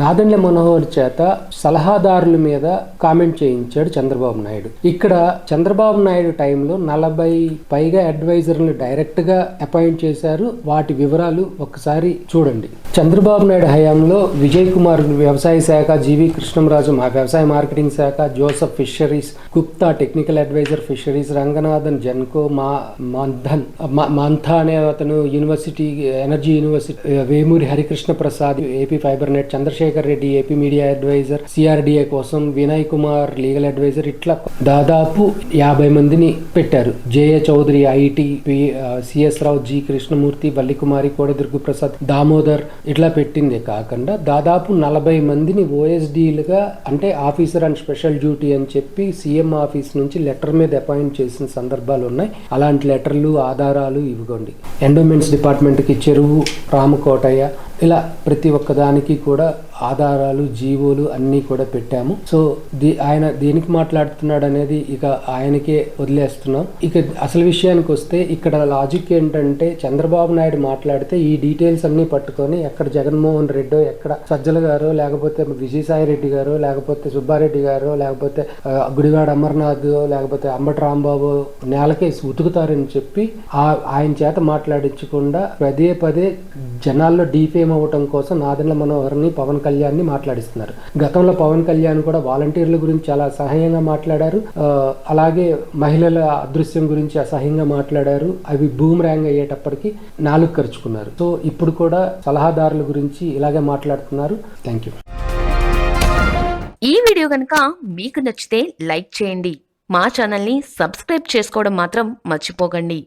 నాదెండ్ల మనోహర్ చేత సలహాదారుల మీద కామెంట్ చేయించాడు చంద్రబాబు నాయుడు. ఇక్కడ చంద్రబాబు నాయుడు టైంలో నలభై పైగా అడ్వైజర్లు డైరెక్ట్గా అపాయింట్ చేశారు. వాటి వివరాలు ఒకసారి చూడండి. చంద్రబాబు నాయుడు హయాంలో విజయ్ కుమార్ వ్యవసాయ శాఖ జీవి కృష్ణంరాజు మా వ్యవసాయ మార్కెటింగ్ శాఖ Joseph fisheries Gupta technical adviser fisheries Ranganathan Genco మా మంథన్ మంథా అనే అతను university energy university Vemuri Harikrishna Prasad AP fibre net Chandrasekhar Reddy AP media adviser CRDA కోసం వినయ్ కుమార్ లీగల్ అడ్వైజర్ ఇట్లా దాదాపు యాభై మందిని పెట్టారు. JA Chowdary IT CS Rao G Krishnamurthy Vallikumari కోడదుర్గు Prasad Damodar ఇట్లా పెట్టిందే కాకుండా దాదాపు నలభై మందిని ఓఎస్డీలుగా అంటే ఆఫీసర్ అండ్ స్పెషల్ డ్యూటీ అని చెప్పి సీఎం ఆఫీస్ నుంచి లెటర్ మీద అపాయింట్ చేసిన సందర్భాలు ఉన్నాయి అలాంటి లెటర్లు ఆధారాలు ఇవ్వండి ఎండోమెంట్స్ డిపార్ట్మెంట్కి చెరువు రామకోటయ్య ఇలా ప్రతి ఒక్క దానికి కూడా ఆధారాలు జీవోలు అన్నీ కూడా పెట్టాము. సో దీ ఆయన దేనికి మాట్లాడుతున్నాడు అనేది ఇక ఆయనకే వదిలేస్తున్నాం. ఇక అసలు విషయానికి వస్తే ఇక్కడ లాజిక్ ఏంటంటే చంద్రబాబు నాయుడు మాట్లాడితే ఈ డీటెయిల్స్ అన్నీ పట్టుకొని ఎక్కడ జగన్మోహన్ రెడ్డో ఎక్కడ సజ్జల గారు లేకపోతే విజయసాయి రెడ్డి గారు లేకపోతే సుబ్బారెడ్డి గారు లేకపోతే గుడివాడ అమర్నాథ్ లేకపోతే అంబటి రాంబాబు నేలకేసి ఉతుకుతారని చెప్పి ఆ- ఆయన చేత మాట్లాడించకుండా పదే పదే జనాల్లో డీఫేమ్ అవ్వటం కోసం నాదెండ్ల మనోహర్ని పవన్ కళ్యాణ్ని మాట్లాడిస్తున్నారు. గతంలో పవన్ కళ్యాణ్ కూడా వాలంటీర్ల గురించి చాలా సహాయంగా మాట్లాడారు. అలాగే మహిళల అదృశ్యం గురించి అసహ్యంగా మాట్లాడారు. అవి బూమ్ ర్యాంగ్ అయ్యేటప్పటికి నాలుగు ఖర్చుకున్నారు సో ఇప్పుడు కూడా సలహాదారుల గురించి ఇలాగే మాట్లాడుతున్నారు. Thank you. ఈ వీడియో కనుక మీకు నచ్చితే లైక్ చేయండి. మా ఛానల్ని సబ్స్క్రైబ్ చేసుకోవడం మాత్రం మర్చిపోకండి.